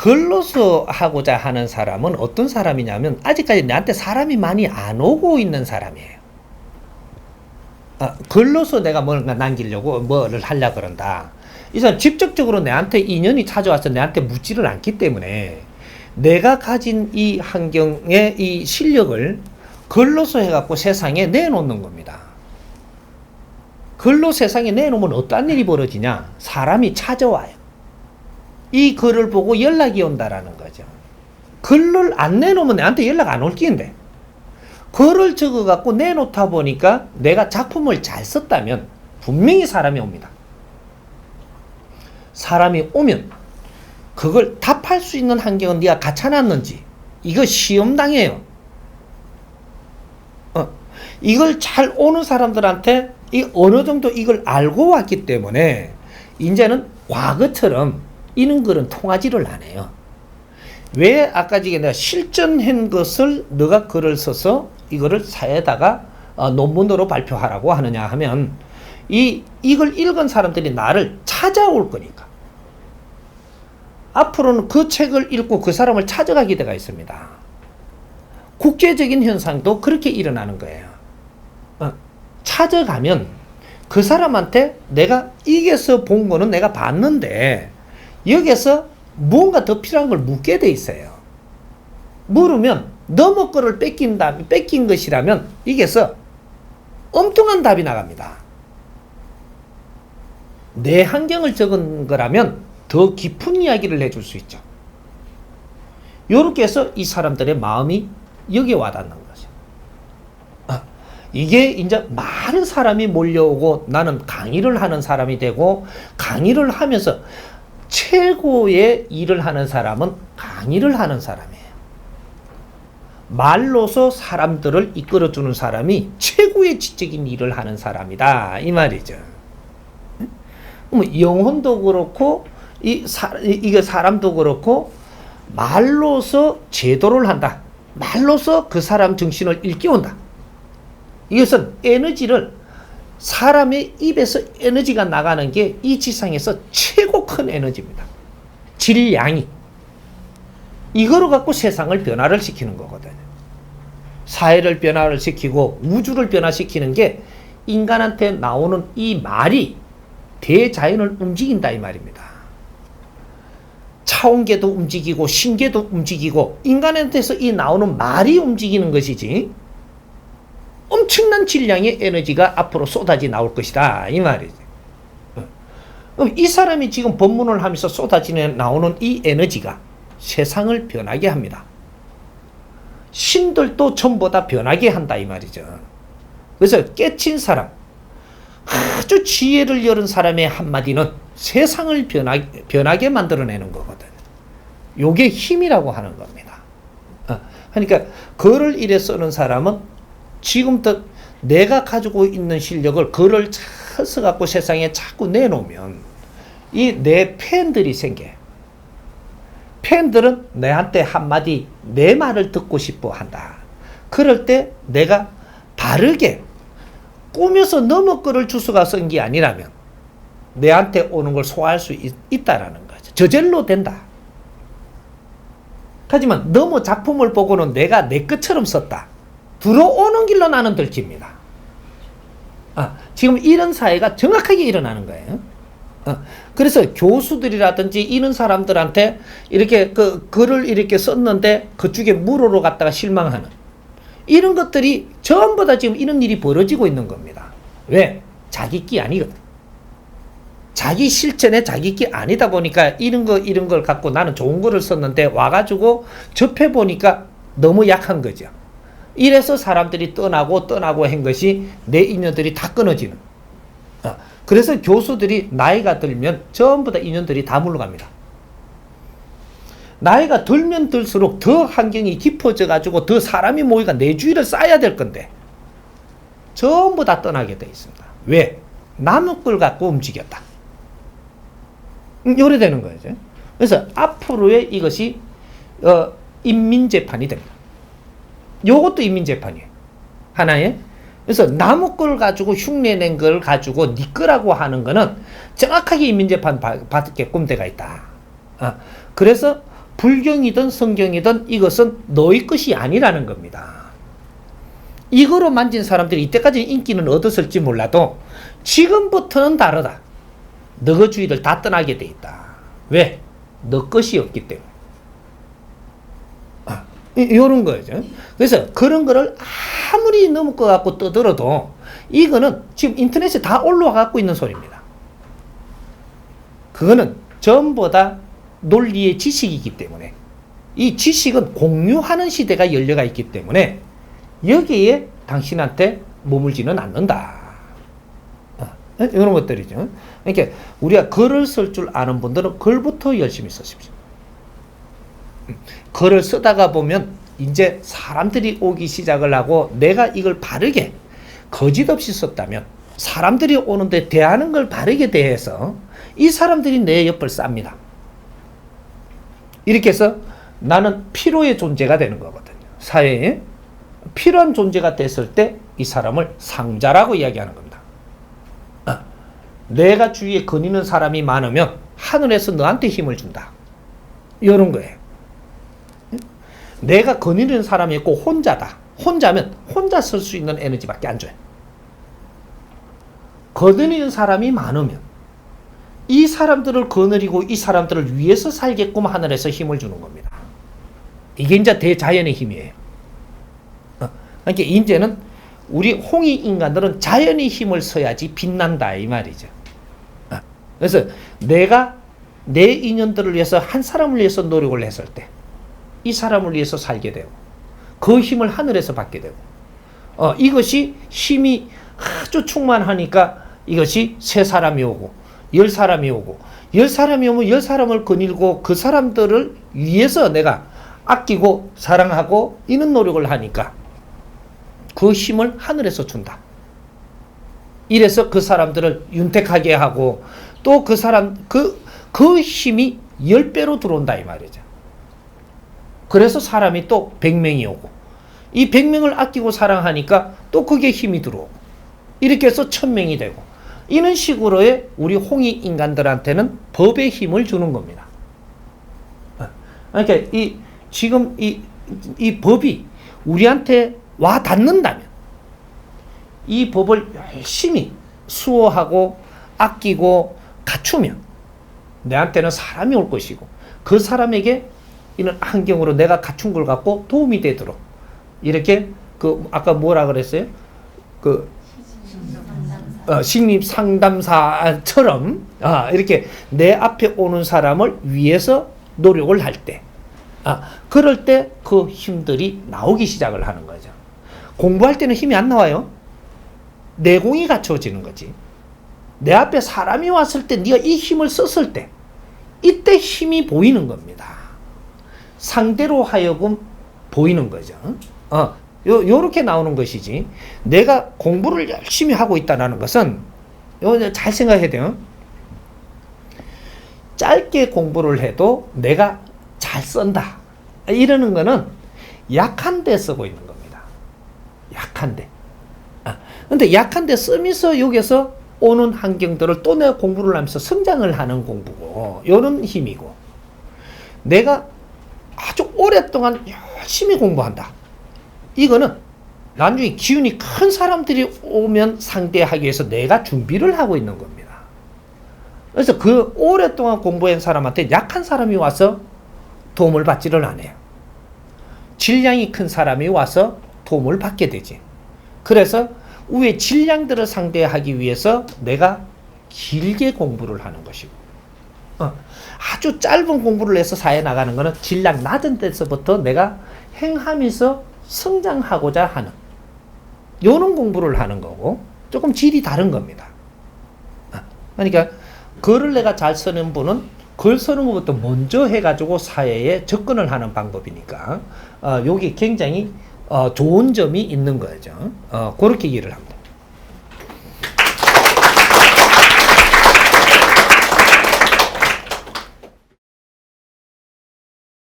걸러서 하고자 하는 사람은 어떤 사람이냐면 아직까지 나한테 사람이 많이 안 오고 있는 사람이에요. 아, 걸러서 내가 뭔가 남기려고 뭐를 하려 그런다. 이 사람 직접적으로 내한테 인연이 찾아와서 내한테 묻지를 않기 때문에 내가 가진 이 환경의 이 실력을 걸러서 해갖고 세상에 내놓는 겁니다. 글로 세상에 내놓으면 어떠한 일이 벌어지냐? 사람이 찾아와요. 이 글을 보고 연락이 온다라는 거죠. 글을 안 내놓으면 내한테 연락 안 올 끼인데. 글을 적어갖고 내놓다 보니까 내가 작품을 잘 썼다면 분명히 사람이 옵니다. 사람이 오면 그걸 답할 수 있는 환경은 네가 갖춰놨는지 이거 시험당해요. 어, 이걸 잘 오는 사람들한테 이 어느 정도 이걸 알고 왔기 때문에 이제는 과거처럼 이런 글은 통하지를 않아요. 왜 아까 지게 내가 실전한 것을 너가 글을 써서 이거를 사회에다가 어, 논문으로 발표하라고 하느냐 하면 이 이걸 읽은 사람들이 나를 찾아올 거니까 앞으로는 그 책을 읽고 그 사람을 찾아가게 되가 있습니다. 국제적인 현상도 그렇게 일어나는 거예요. 어, 찾아가면 그 사람한테 내가 이게서 본 거는 내가 봤는데 여기서 무언가 더 필요한 걸 묻게 돼 있어요. 물으면 너무 거를 뺏긴다, 뺏긴 것이라면 이게서 엉뚱한 답이 나갑니다. 내 환경을 적은 거라면 더 깊은 이야기를 해줄 수 있죠. 이렇게 해서 이 사람들의 마음이 여기에 와닿는 거죠. 아, 이게 이제 많은 사람이 몰려오고 나는 강의를 하는 사람이 되고 강의를 하면서 최고의 일을 하는 사람은 강의를 하는 사람이에요. 말로서 사람들을 이끌어주는 사람이 최고의 지적인 일을 하는 사람이다. 이 말이죠. 뭐 영혼도 그렇고 이 사, 이게 사람도 그렇고 말로서 제도를 한다. 말로서 그 사람 정신을 일깨운다. 이것은 에너지를 사람의 입에서 에너지가 나가는 게 이 지상에서 최고 큰 에너지입니다. 질량이. 이거로 갖고 세상을 변화를 시키는 거거든요. 사회를 변화를 시키고 우주를 변화시키는 게 인간한테 나오는 이 말이 대자연을 움직인다 이 말입니다. 차원계도 움직이고 신계도 움직이고 인간한테서 이 나오는 말이 움직이는 것이지 엄청난 질량의 에너지가 앞으로 쏟아져 나올 것이다 이 말이지. 이 사람이 지금 법문을 하면서 쏟아지는 나오는 이 에너지가 세상을 변하게 합니다. 신들도 전부 다 변하게 한다 이 말이죠. 그래서 깨친 사람, 아주 지혜를 열은 사람의 한마디는 세상을 변하게, 변하게 만들어내는 거거든. 요게 힘이라고 하는 겁니다. 어, 그러니까 글을 이래 쓰는 사람은 지금부터 내가 가지고 있는 실력을 글을 잘 써갖고 세상에 자꾸 내놓으면 이 내 팬들이 생겨. 팬들은 내한테 한마디 내 말을 듣고 싶어 한다. 그럴 때 내가 바르게 꾸며서 너무 글을 주스가 쓴 게 아니라면 내한테 오는 걸 소화할 수 있, 있다라는 거죠. 저절로 된다. 하지만 너무 작품을 보고는 내가 내 것처럼 썼다. 들어오는 길로 나는 들킵니다. 아, 지금 이런 사회가 정확하게 일어나는 거예요. 어, 그래서 교수들이라든지 이런 사람들한테 이렇게 그 글을 이렇게 썼는데 그쪽에 물어로 갔다가 실망하는 이런 것들이 전부 다 지금 이런 일이 벌어지고 있는 겁니다. 왜? 자기 끼 아니거든. 자기 실천에 자기 끼 아니다 보니까 이런 거 이런 걸 갖고 나는 좋은 거를 썼는데 와가지고 접해 보니까 너무 약한 거죠. 이래서 사람들이 떠나고 떠나고 한 것이 내 인연들이 다 끊어지는. 어, 그래서 교수들이 나이가 들면 전부 다 인연들이 다 물러갑니다. 나이가 들면 들수록 더 환경이 깊어져 가지고 더 사람이 모이가 내 주위를 쌓아야 될 건데 전부 다 떠나게 돼 있습니다. 왜? 나무꿀 갖고 움직였다. 요래 되는 거죠. 그래서 앞으로의 이것이 어, 인민재판이 됩니다. 요것도 인민재판이에요. 하나의. 그래서 나무꿀 가지고 흉내낸 걸 가지고 니 거라고 하는 거는 정확하게 인민재판 받게끔 돼가 있다. 어, 그래서 불경이든 성경이든 이것은 너희 것이 아니라는 겁니다. 이거로 만진 사람들이 이때까지 인기는 얻었을지 몰라도 지금부터는 다르다. 너의 주의를 다 떠나게 돼 있다. 왜? 너 것이 없기 때문에. 아, 이- 요런 거죠. 그래서 그런 거를 아무리 넘을 것 같고 떠들어도 이거는 지금 인터넷에 다 올라와 갖고 있는 소리입니다. 그거는 전부 다 논리의 지식이기 때문에 이 지식은 공유하는 시대가 열려가 있기 때문에 여기에 당신한테 머물지는 않는다. 어, 이런 것들이죠. 그러니까 우리가 글을 쓸 줄 아는 분들은 글부터 열심히 쓰십시오. 음, 글을 쓰다가 보면 이제 사람들이 오기 시작을 하고 내가 이걸 바르게 거짓 없이 썼다면 사람들이 오는데 대하는 걸 바르게 대해서 이 사람들이 내 옆을 쌉니다. 이렇게 해서 나는 필요의 존재가 되는 거거든요. 사회에 필요한 존재가 됐을 때 이 사람을 상자라고 이야기하는 겁니다. 아, 내가 주위에 거니는 사람이 많으면 하늘에서 너한테 힘을 준다. 이런 거예요. 내가 거니는 사람이 있고 혼자다. 혼자면 혼자 쓸 수 있는 에너지밖에 안 줘요. 거느리는 사람이 많으면 이 사람들을 거느리고 이 사람들을 위해서 살게끔 하늘에서 힘을 주는 겁니다. 이게 이제 대자연의 힘이에요. 어, 그러니까 이제는 우리 홍이 인간들은 자연의 힘을 써야지 빛난다 이 말이죠. 어, 그래서 내가 내 인연들을 위해서 한 사람을 위해서 노력을 했을 때 이 사람을 위해서 살게 되고 그 힘을 하늘에서 받게 되고 어, 이것이 힘이 아주 충만하니까 이것이 세 사람이 오고 열 사람이 오고 열 사람이 오면 열 사람을 거닐고 그 사람들을 위해서 내가 아끼고 사랑하고 이런 노력을 하니까 그 힘을 하늘에서 준다. 이래서 그 사람들을 윤택하게 하고 또 그 사람 그 그 힘이 열 배로 들어온다 이 말이죠. 그래서 사람이 또 100명이 오고 이 100명을 아끼고 사랑하니까 또 그게 힘이 들어오고 이렇게 해서 1000명이 되고 이런 식으로의 우리 홍이 인간들한테는 법의 힘을 주는 겁니다. 어, 그러니까 이 지금 이, 이 법이 우리한테 와 닿는다면 이 법을 열심히 수호하고 아끼고 갖추면 내한테는 사람이 올 것이고 그 사람에게 이런 환경으로 내가 갖춘 걸 갖고 도움이 되도록 이렇게 그 아까 뭐라 그랬어요? 그 어, 신입 상담사처럼 아, 이렇게 내 앞에 오는 사람을 위해서 노력을 할 때, 아, 그럴 때 그 힘들이 나오기 시작을 하는 거죠. 공부할 때는 힘이 안 나와요. 내공이 갖춰지는 거지. 내 앞에 사람이 왔을 때 네가 이 힘을 썼을 때 이때 힘이 보이는 겁니다. 상대로 하여금 보이는 거죠. 어, 요, 요렇게 나오는 것이지. 내가 공부를 열심히 하고 있다는 것은, 요, 잘 생각해야 돼요. 짧게 공부를 해도 내가 잘 쓴다. 이러는 거는 약한데 쓰고 있는 겁니다. 약한데. 아, 근데 약한데 쓰면서 여기서 오는 환경들을 또 내가 공부를 하면서 성장을 하는 공부고, 요런 힘이고. 내가 아주 오랫동안 열심히 공부한다. 이거는 나중에 기운이 큰 사람들이 오면 상대하기 위해서 내가 준비를 하고 있는 겁니다. 그래서 그 오랫동안 공부한 사람한테 약한 사람이 와서 도움을 받지를 않아요. 질량이 큰 사람이 와서 도움을 받게 되지. 그래서 위에 질량들을 상대하기 위해서 내가 길게 공부를 하는 것이고, 어, 아주 짧은 공부를 해서 사회 나가는 것은 질량 낮은 데서부터 내가 행하면서 성장하고자 하는 요런 공부를 하는 거고 조금 질이 다른 겁니다. 아, 그러니까 글을 내가 잘 쓰는 분은 글 쓰는 것부터 먼저 해가지고 사회에 접근을 하는 방법이니까 어, 요게 굉장히 어, 좋은 점이 있는 거죠. 어, 그렇게 이해를 합니다.